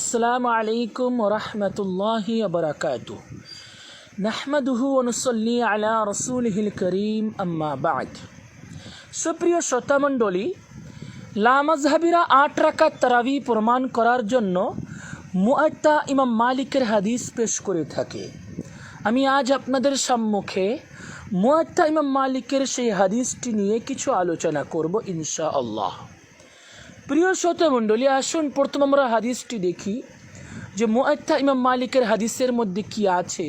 السلام عليكم ورحمة الله وبركاته نحمده ونصلي على رسوله الكريم أما بعد সুপ্রিয় শ্রোতামণ্ডলী লামাজহাবিরা আট রাকাত তারাবি প্রমাণ করার জন্য মুআত্তা ইমাম মালিকের হাদিস পেশ করে থাকে আমি আজ আপনাদের সম্মুখে মুআত্তা ইমাম মালিকের সেই হাদিসটি নিয়ে কিছু আলোচনা করব ইনশা আল্লাহ প্রিয় শ্রোতামণ্ডলী আসুন প্রথম আমরা হাদিসটি দেখি যে মুআত্তা ইমাম মালিকের হাদিসের মধ্যে কি আছে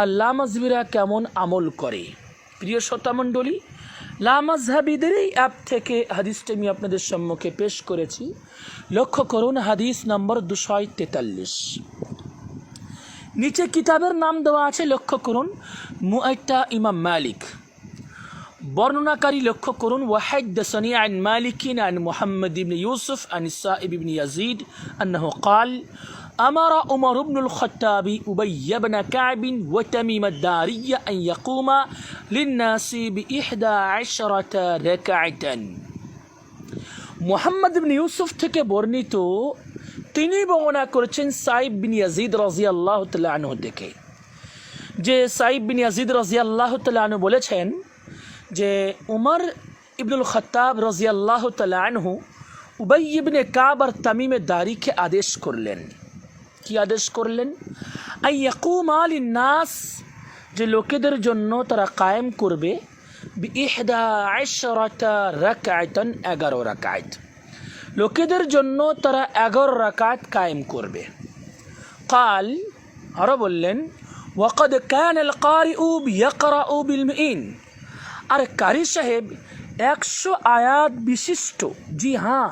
আর লামাজবিরা কেমন আমল করে। প্রিয় শ্রোতামণ্ডলী লামাজহাবিদের এই অ্যাপ থেকে হাদিসটি আমি আপনাদের সম্মুখে পেশ করেছি। লক্ষ্য করুন হাদিস নম্বর দুশয় তেতাল্লিশ। নিচে কিতাবের নাম দেওয়া আছে, লক্ষ্য করুন, মুআত্তা ইমাম মালিক। বর্ণনাকারী লক্ষ্য করুন ওয়াহাদ্দাসানি আন মালিকিন আন মুহাম্মদ ইবনে ইউসুফ আন সাইব ইবনে ইয়াজিদ أنه قال أمر عمر بن الخطاب أبي بن كعب وتميم الداري أن يقوم للناس بإحدى عشرة ركعة মোহাম্মদ বিন ইউসুফ থেকে বর্ণিত তিনি বর্ণনা করেছেন সাইব বিন ইয়াজিদ রাজিয়াল্লাহ তাল্লাহ আনহু থেকে যে সাইব বিন ইয়াজিদ রাজিয়াল্লাহ তাল্লাহ আনহু বলেছেন যে উমর ইবনুল খত্তাব রাজিয়াল্লাহ আনহু উবাই ইবনে কাব আর তামিমে দারিকে আদেশ করলেন। কি আদেশ করলেন? আই ইয়াকুম আল নাস যে লোকেদের জন্য তারা কায়েম করবে ইহদা আশরাতা রাকায়তন এগারো রাকায়ত লোকেদের জন্য তারা এগারো রাকাত কায়েম করবে। কাল আরও বললেন, ওয়াকদ কান আল কারি উব ইয়াকরা বিল মিন আর কারি সাহেব একশো আয়াত বিশিষ্ট জি হ্যাঁ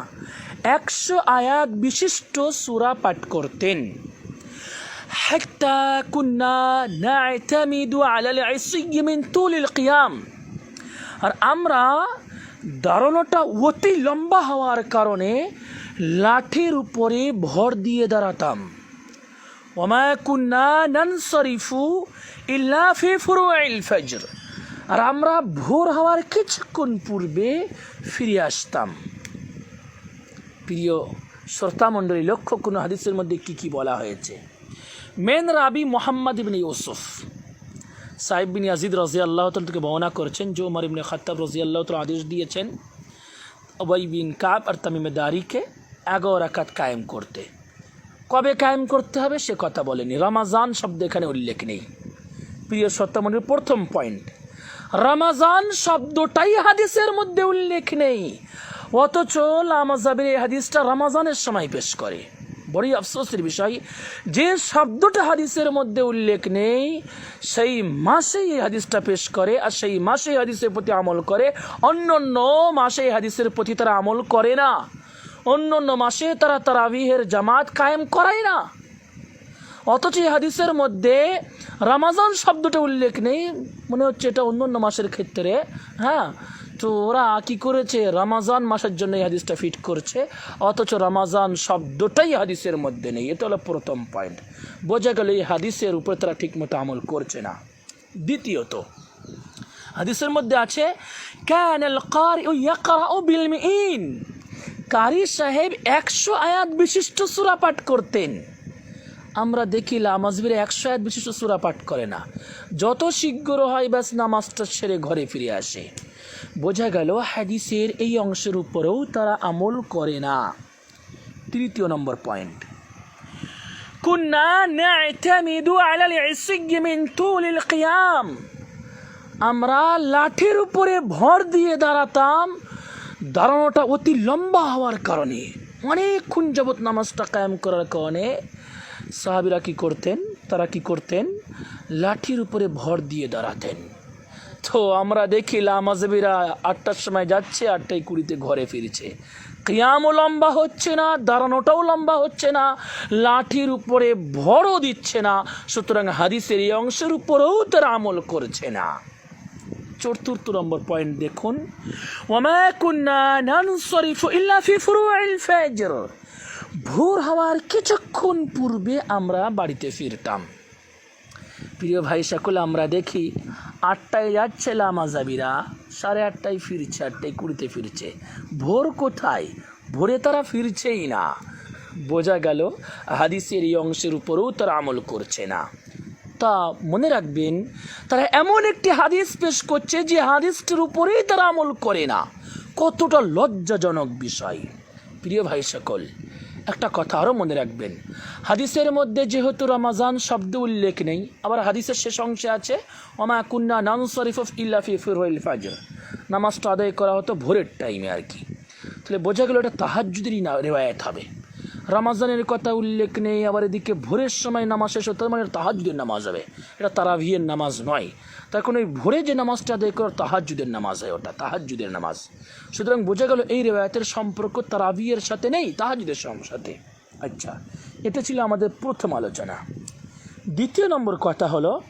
একশো আয়াত বিশিষ্ট সুরা পাঠ করতেন حتى كنا نعتمد على العصي من طول القيام আর আমরা দাঁড়ানোটা অতি লম্বা হওয়ার কারণে লাঠির উপরে ভর দিয়ে দাঁড়াতাম ওমা কুন্না নানসরিফু ইল্লা ফি ফুরুইল ফজর আর আমরা ভোর হওয়ার কিছুক্ষণ পূর্বে ফিরে আসতাম। প্রিয় শ্রোতামণ্ডলী লক্ষ্য কোনো হাদিসের মধ্যে কি কি বলা হয়েছে। মেন রাবি মোহাম্মদ ইবনে ইউসুফ। সাহেব বিন আজিদ রাজি আল্লাহ থেকে বর্ণনা করেছেন, যে উমর ইবনে খাত্তাব রাজি আল্লাহ আদেশ দিয়েছেন ওবাই বিন কাব আর তামিমে দারিকে এগারো রাকাত কায়েম করতে। কবে কায়েম করতে হবে সে কথা বলেনি। রমাজান শব্দ এখানে উল্লেখ নেই। প্রিয় সত্যামণির প্রথম পয়েন্ট রমাজান শব্দটাই হাদিসের মধ্যে উল্লেখ নেই। অথচ লামাজাবের এই হাদিসটা রমাজানের সময় পেশ করে। বড়ই আফসোসের বিষয়, যে শব্দটা হাদিসের মধ্যে উল্লেখ নেই, সেই মাসেই এই হাদিসটা পেশ করে আর সেই মাসে হাদিসের প্রতি আমল করে। অন্য অন্য মাসে হাদিসের প্রতি তারা আমল করে না। অন্য অন্য মাসে তারা তারা তারাবিহের জামাত কায়েম করায় না। অথচ এই হাদিসের মধ্যে রামাজান শব্দটা উল্লেখ নেই। মনে হচ্ছে এটা অন্য অন্য মাসের ক্ষেত্রে। হ্যাঁ? তো ওরা কি করেছে? রামাজান মাসের জন্য এই হাদিসটা ফিট করছে। অথচ রামাজান শব্দটাই হাদিসের মধ্যে নেই। এটা হলো প্রথম পয়েন্ট বোঝা গেল এই হাদিসের উপরে তারা ঠিকমতো আমল করছে না। দ্বিতীয়ত, হাদিসের মধ্যে আছে কারি সাহেব একশো আয়াত বিশিষ্ট সুরা পাঠ করতেন। আমরা দেখি লামাজবির একশো এক বিশিষ্ট সুরা পাঠ করে না। যত শীঘ্র হয় ব্যাস নামাজটা সেরে ঘরে ফিরে আসে। বোঝা গেল হাদিসের এই অংশের উপরেও তারা আমল করে না। তৃতীয় নম্বর পয়েন্ট। al-qiyam আমরা লাঠির উপরে ভর দিয়ে দাঁড়াতাম। দাঁড়ানোটা অতি লম্বা হওয়ার কারণে। অনেকক্ষণ যাবৎ নামাজটা কায়েম করার কারণে সাহাবিরা কি করতেন? তারা কি করতেন? লাঠির উপরে ভর দিয়ে দাঁড়াতেন। তো আমরা দেখি লামাজবিরা আটটার সময় যাচ্ছে, আটটায় কুড়িতে ঘরে ফিরছে। কিয়ামও লম্বা হচ্ছে না, দাঁড়ানোটাও লম্বা হচ্ছে না, লাঠির উপরে ভরও দিচ্ছে না, সুতরাং হাদিসের এই অংশের উপরেও তারা আমল করছে না। চতুর্থ নম্বর পয়েন্ট দেখুন ওমা কুন্না নানসরিফু ইল্লা ফি ভোর হওয়ার কিছুক্ষণ পূর্বে আমরা বাড়িতে ফিরতাম। প্রিয় ভাই সকল, আমরা দেখি আটটায় যাচ্ছে লামাজাবিরা সাড়ে আটটায় ফিরছে, আটটায় কুড়িতে ফিরছে। ভোর কোথায়? ভোরে তারা ফিরছেই না। বোঝা গেল হাদিসের এই অংশের উপরেও তারা আমল করছে না। তা মনে রাখবেন, তারা এমন একটি হাদিস পেশ করছে যে হাদিসটির উপরেই তারা আমল করে না। কতটা লজ্জাজনক বিষয়। প্রিয় ভাই সকল একটা কথা আরও মনে রাখবেন। হাদিসের মধ্যে যেহেতু রমাজান শব্দ উল্লেখ নেই, আবার হাদিসের শেষ অংশে আছে অমা কুন্না নান শরীফ ইল্লাফি ফিরোল ফাজর। নামাজটা আদায় করা হতো ভোরের টাইমে আর কি। তাহলে বোঝা গেল এটা তাহাজুদেরই রেওয়ায়ত হবে। রমাজানের কথা উল্লেখ নেই, আবার এদিকে ভোরের সময় নামাজ শেষ হতে মানে তাহাজুদের নামাজ হবে। এটা তারাভিয়ের নামাজ নয়। তার কারণ ওই ভোরে যে নামাজটা আদায় করার তাহাজুদের নামাজ হয় ওটা তাহাজুদের নামাজ। সুতরাং বোঝা গেল এই রেওয়ায়তের সম্পর্ক তারাভিয়ের সাথে নেই তাহাজুদের সাথে। আচ্ছা এটা ছিল আমাদের প্রথম আলোচনা। দ্বিতীয় নম্বর কথা হলো